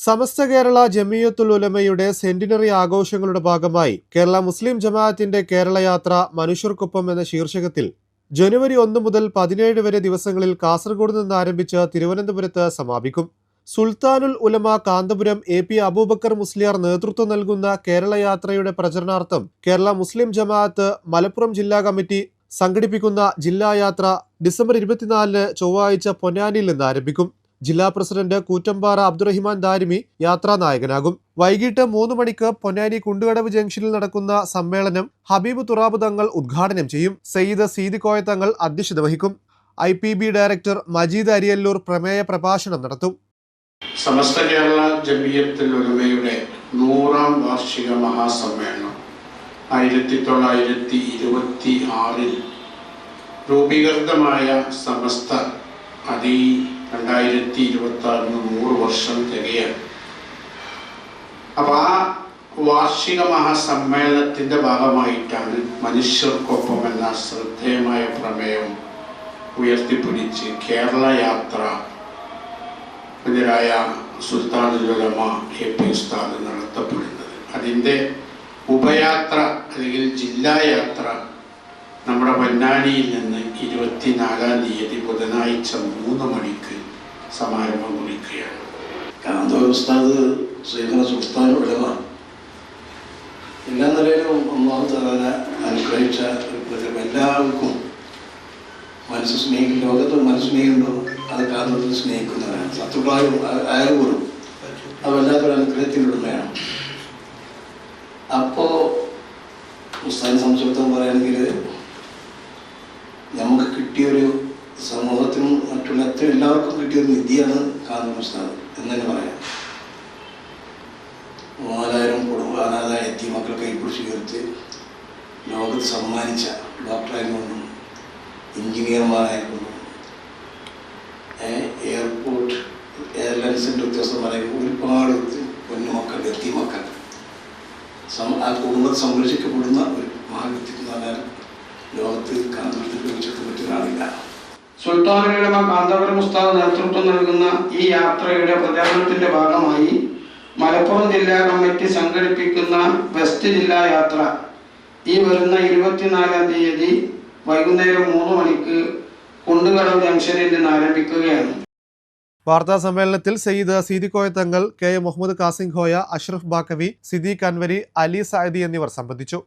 സമസ്ത കേരള ജമിയത്തുൽ ഉലമയുടെ സെന്റിനറി ആഘോഷങ്ങളുടെ ഭാഗമായി കേരള മുസ്ലിം ജമാഅത്തിന്റെ കേരള യാത്ര മനുഷ്യർക്കൊപ്പം എന്ന ശീർഷകത്തിൽ ജനുവരി ഒന്ന് മുതൽ പതിനേഴ് വരെ ദിവസങ്ങളിൽ കാസർഗോഡ് നിന്ന് ആരംഭിച്ച് തിരുവനന്തപുരത്ത് സമാപിക്കും. സുൽത്താനുൽ ഉലമ കാന്തപുരം എ പി അബൂബക്കർ മുസ്ലിയാർ നേതൃത്വം നൽകുന്ന കേരള യാത്രയുടെ പ്രചരണാർത്ഥം കേരള മുസ്ലിം ജമാഅത്ത് മലപ്പുറം ജില്ലാ കമ്മിറ്റി സംഘടിപ്പിക്കുന്ന ജില്ലാ യാത്ര ഡിസംബർ ഇരുപത്തിനാലിന് ചൊവ്വാഴ്ച പൊന്നാനിയിൽ നിന്ന് ആരംഭിക്കും. ജില്ലാ പ്രസിഡന്റ് കൂറ്റമ്പാറ അബ്ദുറഹിമാൻ ദാരിമി യാത്രാ നായകനാകും വൈകിട്ട് മൂന്ന് മണിക്ക് പൊന്നാനി കുണ്ടുകടവ് ജംഗ്ഷനിൽ നടക്കുന്ന സമ്മേളനം ഹബീബ് തുറാബ് തങ്ങൾ ഉദ്ഘാടനം ചെയ്യും. സയ്യിദ് സീദി തങ്ങൾ അധ്യക്ഷത വഹിക്കും. I P B director Majeed Ariyallur പ്രമേയ പ്രഭാഷണം നടത്തും. സമസ്ത കേരള ജമിയത്തുൽ നൂറാം വാർഷിക മഹാസമ്മേളനം ആയിരത്തി തൊള്ളായിരത്തി ഇരുപത്തി ആറിൽ രൂപീകൃതമായ സമസ്ത അതി രണ്ടായിരത്തി ഇരുപത്തി ആറിന് നൂറ് വർഷം തികയാണ്. അപ്പൊ ആ വാർഷിക മഹാസമ്മേളനത്തിന്റെ ഭാഗമായിട്ടാണ് മനുഷ്യർക്കൊപ്പം എന്ന ശ്രദ്ധേയമായ പ്രമേയം ഉയർത്തിപ്പിടിച്ച് കേരള യാത്ര എതിരായ സുൽത്താനുലമ എ പി ഉസ്താദ് നടത്തപ്പെടുന്നത്. അതിന്റെ ഉപയാത്ര അല്ലെങ്കിൽ ജില്ലാ യാത്ര നമ്മുടെ പൊന്നാനിയിൽ നിന്ന് ഇരുപത്തിനാലാം തീയതി ബുധനാഴ്ച മൂന്ന് മണിക്ക് സമാരംഭം കുറിക്കുകയാണ്. കാന്തോർ ഉസ്താദ് ശ്രീധര സുൽത്താൻ ഉലമ. എല്ലാ നിലയിലും ഒന്നാമത് തലനെ അനുഗ്രഹിച്ച എല്ലാവർക്കും മനസ്സ് സ്നേഹിക്കും ലോകത്ത് മനസ്സ് സ്നേഹിക്കുമ്പോൾ അത് കാന്തത്തിൽ സ്നേഹിക്കുന്നവരാണ്. ശത്രുക്കളായും പോലും അത് അനുഗ്രഹത്തിനുടമയാണ് അപ്പോൾ ഉസ്താദിനെ സംബന്ധിച്ചിടത്തോളം പറയുകയാണെങ്കിൽ എത്ര എല്ലാവർക്കും കിട്ടിയൊരു നിധിയാണ് കാന്തോർ ഉസ്താദ് എന്ന് തന്നെ പറയാം. മൂവായിരം കുടുംബ അനാഥായ എത്തി മക്കളെ കൈപ്പിടിച്ച് ഉയർത്തി ലോകത്ത് സമ്മാനിച്ച ഡോക്ടറായിക്കൊണ്ടും എഞ്ചിനീയർമാരായിക്കൊണ്ടും എയർപോർട്ട് എയർലൈൻസിന്റെ ഉദ്യോഗസ്ഥന്മാരായി ഒരുപാട് പൊന്നുമക്കൾ എത്തി മക്കൾ സം ആ കുടുംബം സംരക്ഷിക്കപ്പെടുന്ന ഒരു മഹാവ്യക്തിത്വം ലോകത്ത് മറ്റൊരാളില്ല സുൽത്താനുലമ കാന്തപുരം ഉസ്താദ് നേതൃത്വം നൽകുന്ന ഈ യാത്രയുടെ പ്രചാരണത്തിന്റെ ഭാഗമായി മലപ്പുറം ജില്ലാ കമ്മിറ്റി സംഘടിപ്പിക്കുന്ന വെസ്റ്റ് ജില്ലാ യാത്ര ഈ വരുന്ന ഇരുപത്തിനാലാം തീയതി വൈകുന്നേരം മൂന്ന് മണിക്ക് കുണ്ടുകടവ് ജംഗ്ഷനിൽ നിന്ന് ആരംഭിക്കുകയാണ്. വാർത്താ സമ്മേളനത്തിൽ Sayyid Seedikoya Thangal K A Muhammad Hoya Ashraf Baqavi Siddique Anwari Ali Sayadi എന്നിവർ സംബന്ധിച്ചു.